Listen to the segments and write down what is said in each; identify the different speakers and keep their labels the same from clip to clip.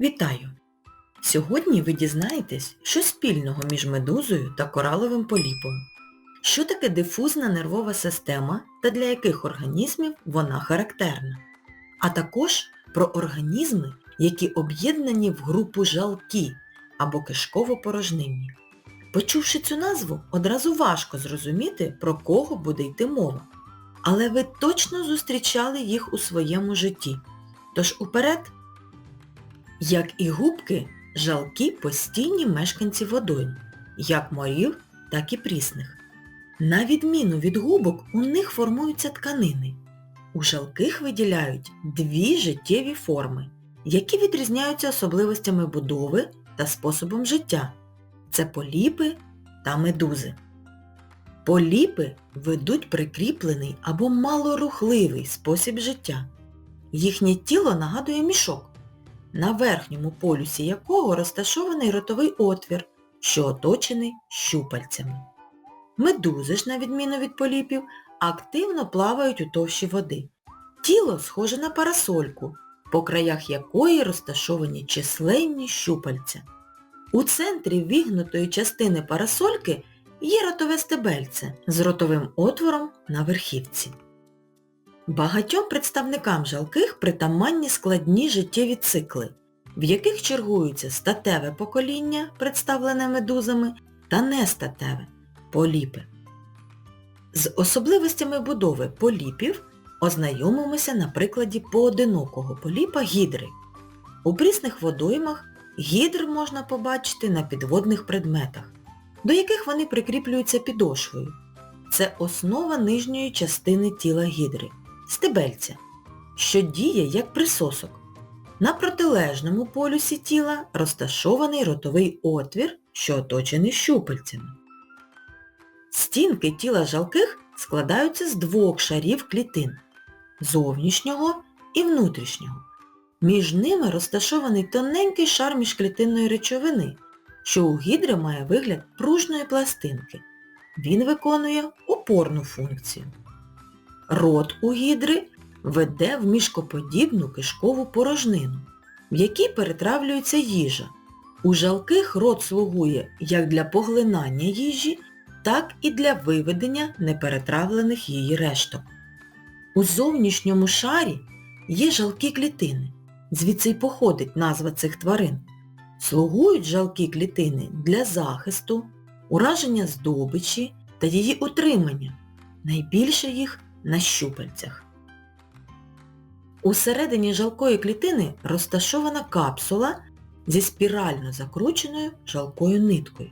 Speaker 1: Вітаю! Сьогодні ви дізнаєтесь, що спільного між медузою та кораловим поліпом. Що таке дифузна нервова система та для яких організмів вона характерна. А також про організми, які об'єднані в групу жалки або кишково-порожнинні. Почувши цю назву, одразу важко зрозуміти, про кого буде йти мова. Але ви точно зустрічали їх у своєму житті. Тож уперед! Як і губки, жалки постійні мешканці водойм, як морів, так і прісних. На відміну від губок, у них формуються тканини. У жалких виділяють дві життєві форми, які відрізняються особливостями будови та способом життя. Це поліпи та медузи. Поліпи ведуть прикріплений або малорухливий спосіб життя. Їхнє тіло нагадує мішок на верхньому полюсі якого розташований ротовий отвір, що оточений щупальцями. Медузи ж, на відміну від поліпів, активно плавають у товщі води. Тіло схоже на парасольку, по краях якої розташовані численні щупальця. У центрі вігнутої частини парасольки є ротове стебельце з ротовим отвором на верхівці. Багатьом представникам жалких притаманні складні життєві цикли, в яких чергуються статеве покоління, представлене медузами, та нестатеве поліпи. З особливостями будови поліпів ознайомимося на прикладі поодинокого поліпа гідри. У прісних водоймах гідр можна побачити на підводних предметах, до яких вони прикріплюються підошвою. Це основа нижньої частини тіла гідри стебельця, що діє як присосок. На протилежному полюсі тіла розташований ротовий отвір, що оточений щупальцями. Стінки тіла жалких складаються з двох шарів клітин зовнішнього і внутрішнього. Між ними розташований тоненький шар міжклітинної речовини, що у гідри має вигляд пружної пластинки. Він виконує опорну функцію. Рот у гідри веде в мішкоподібну кишкову порожнину, в якій перетравлюється їжа. У жалких рот слугує як для поглинання їжі, так і для виведення неперетравлених її решток. У зовнішньому шарі є жалкі клітини, звідси й походить назва цих тварин. Слугують жалкі клітини для захисту, ураження здобичі та її утримання. Найбільше їх на щупальцях. Усередині жалкої клітини розташована капсула зі спірально закрученою жалкою ниткою.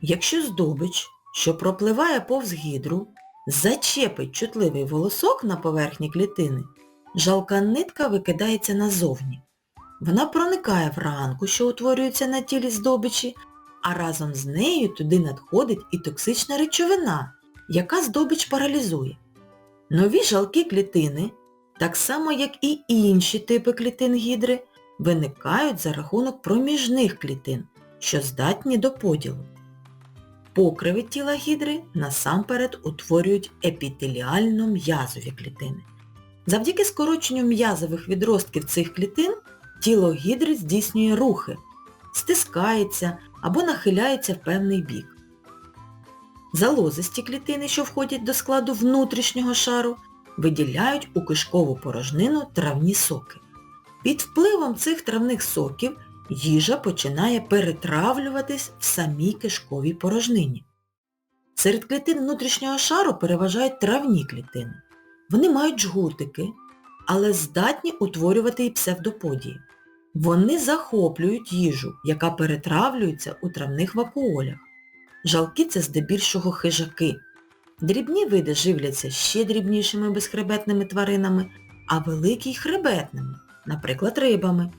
Speaker 1: Якщо здобич, що пропливає повз гідру, зачепить чутливий волосок на поверхні клітини, жалка нитка викидається назовні. Вона проникає в ранку, що утворюється на тілі здобичі, а разом з нею туди надходить і токсична речовина, яка здобич паралізує. Нові жалкі клітини, так само як і інші типи клітин гідри, виникають за рахунок проміжних клітин, що здатні до поділу. Покриви тіла гідри насамперед утворюють епітеліально-м'язові клітини. Завдяки скороченню м'язових відростків цих клітин тіло гідри здійснює рухи, стискається або нахиляється в певний бік. Залозисті клітини, що входять до складу внутрішнього шару, виділяють у кишкову порожнину травні соки. Під впливом цих травних соків їжа починає перетравлюватись в самій кишковій порожнині. Серед клітин внутрішнього шару переважають травні клітини. Вони мають жгутики, але здатні утворювати і псевдоподії. Вони захоплюють їжу, яка перетравлюється у травних вакуолях. Жалки це здебільшого хижаки. Дрібні види живляться ще дрібнішими безхребетними тваринами, а великі й хребетними, наприклад, рибами.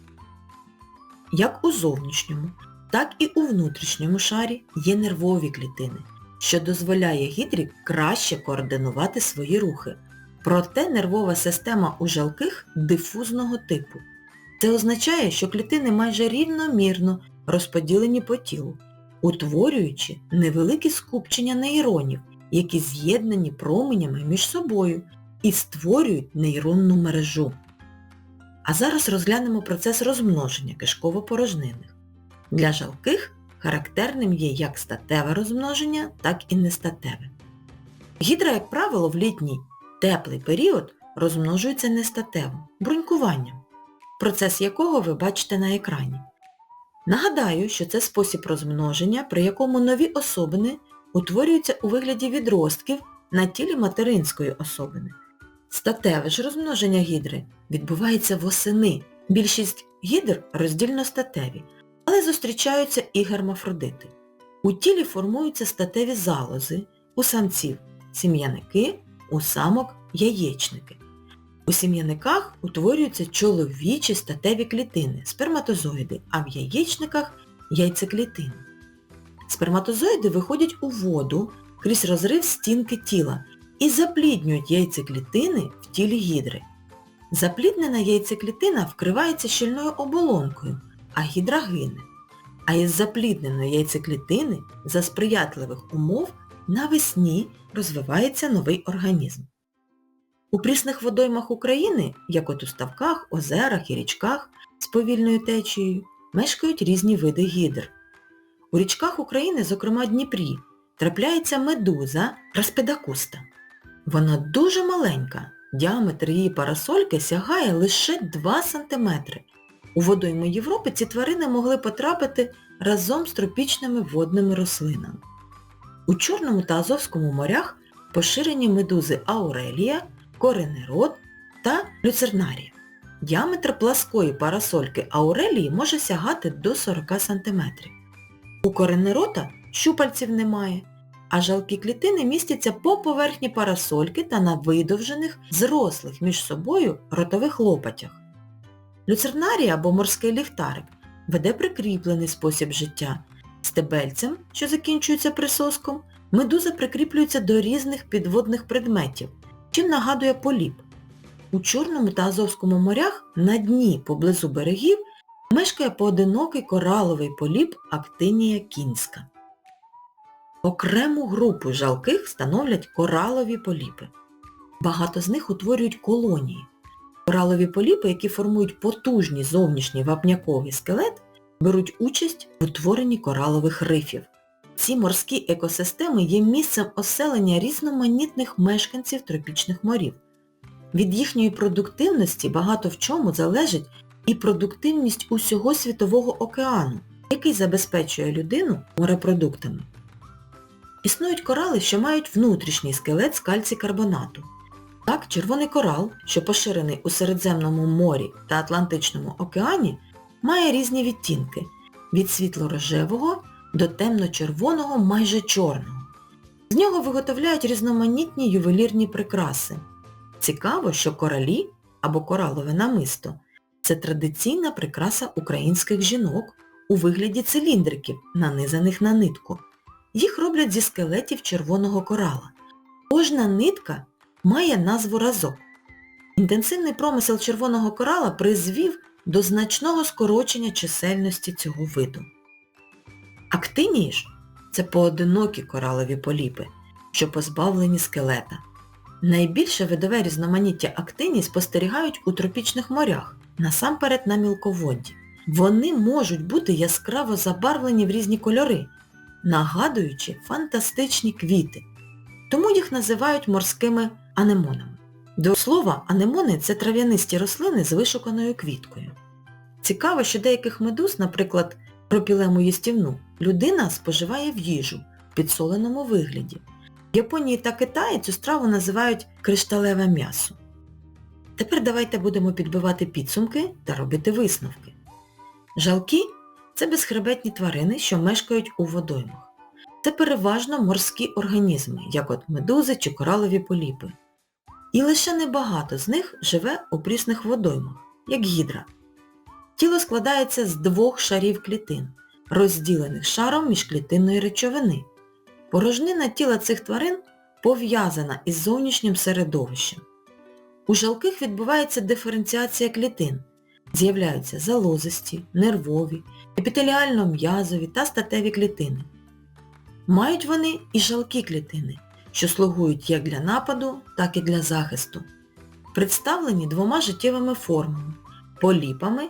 Speaker 1: Як у зовнішньому, так і у внутрішньому шарі є нервові клітини, що дозволяє гідрі краще координувати свої рухи. Проте нервова система у жалких дифузного типу. Це означає, що клітини майже рівномірно розподілені по тілу, утворюючи невеликі скупчення нейронів, які з'єднані променями між собою і створюють нейронну мережу. А зараз розглянемо процес розмноження кишково-порожнинних. Для жалких характерним є як статеве розмноження, так і нестатеве. Гідра, як правило, в літній теплий період розмножується нестатево, брунькуванням, процес якого ви бачите на екрані. Нагадаю, що це спосіб розмноження, при якому нові особини утворюються у вигляді відростків на тілі материнської особини. Статеве ж розмноження гідри відбувається восени. Більшість гідр роздільностатеві, але зустрічаються і гермафродити. У тілі формуються статеві залози, у самців сім'яники, у самок яєчники. У сім'яниках утворюються чоловічі статеві клітини, сперматозоїди, а в яєчниках яйцеклітини. Сперматозоїди виходять у воду крізь розрив стінки тіла і запліднюють яйцеклітини в тілі гідри. Запліднена яйцеклітина вкривається щільною оболонкою, а гідра гине. А із заплідненої яйцеклітини за сприятливих умов навесні розвивається новий організм. У прісних водоймах України, як от у ставках, озерах і річках з повільною течією, мешкають різні види гідр. У річках України, зокрема Дніпрі, трапляється медуза распедакуста. Вона дуже маленька, діаметр її парасольки сягає лише 2 см. У водойми Європи ці тварини могли потрапити разом з тропічними водними рослинами. У Чорному та Азовському морях поширені медузи аурелія, коренерод та люцернарія. Діаметр пласкої парасольки аурелії може сягати до 40 см. У коренерота щупальців немає, а жалкі клітини містяться по поверхні парасольки та на видовжених, зрослих між собою ротових лопатях. Люцернарія або морський ліхтарик веде прикріплений спосіб життя. Стебельцем, що закінчується присоском, медуза прикріплюється до різних підводних предметів, чим нагадує поліп. У Чорному та Азовському морях на дні поблизу берегів мешкає поодинокий кораловий поліп Актинія кінська. Окрему групу жалких становлять коралові поліпи. Багато з них утворюють колонії. Коралові поліпи, які формують потужний зовнішній вапняковий скелет, беруть участь в утворенні коралових рифів. Ці морські екосистеми є місцем оселення різноманітних мешканців тропічних морів. Від їхньої продуктивності багато в чому залежить і продуктивність усього Світового океану, який забезпечує людину морепродуктами. Існують корали, що мають внутрішній скелет з кальцій-карбонату. Так, червоний корал, що поширений у Середземному морі та Атлантичному океані, має різні відтінки від світло-рожевого до темно-червоного майже чорного. З нього виготовляють різноманітні ювелірні прикраси. Цікаво, що коралі або коралове намисто це традиційна прикраса українських жінок у вигляді циліндриків, нанизаних на нитку. Їх роблять зі скелетів червоного корала. Кожна нитка має назву разок. Інтенсивний промисел червоного корала призвів до значного скорочення чисельності цього виду. Актинії ж це поодинокі коралові поліпи, що позбавлені скелета. Найбільше видове різноманіття актиній спостерігають у тропічних морях, насамперед на мілководді. Вони можуть бути яскраво забарвлені в різні кольори, нагадуючи фантастичні квіти. Тому їх називають морськими анемонами. До слова, анемони це трав'янисті рослини з вишуканою квіткою. Цікаво, що деяких медуз, наприклад, пропілему їстівну, людина споживає в їжу в підсоленому вигляді. В Японії та Китаї цю страву називають кришталеве м'ясо. Тепер давайте будемо підбивати підсумки та робити висновки. Жалки це безхребетні тварини, що мешкають у водоймах. Це переважно морські організми, як от медузи чи коралові поліпи. І лише небагато з них живе у прісних водоймах, як гідра. Тіло складається з двох шарів клітин, розділених шаром міжклітинної речовини. Порожнина тіла цих тварин пов'язана із зовнішнім середовищем. У жалких відбувається диференціація клітин. З'являються залозисті, нервові, епітеліально-м'язові та статеві клітини. Мають вони і жалкі клітини, що слугують як для нападу, так і для захисту. Представлені двома життєвими формами поліпами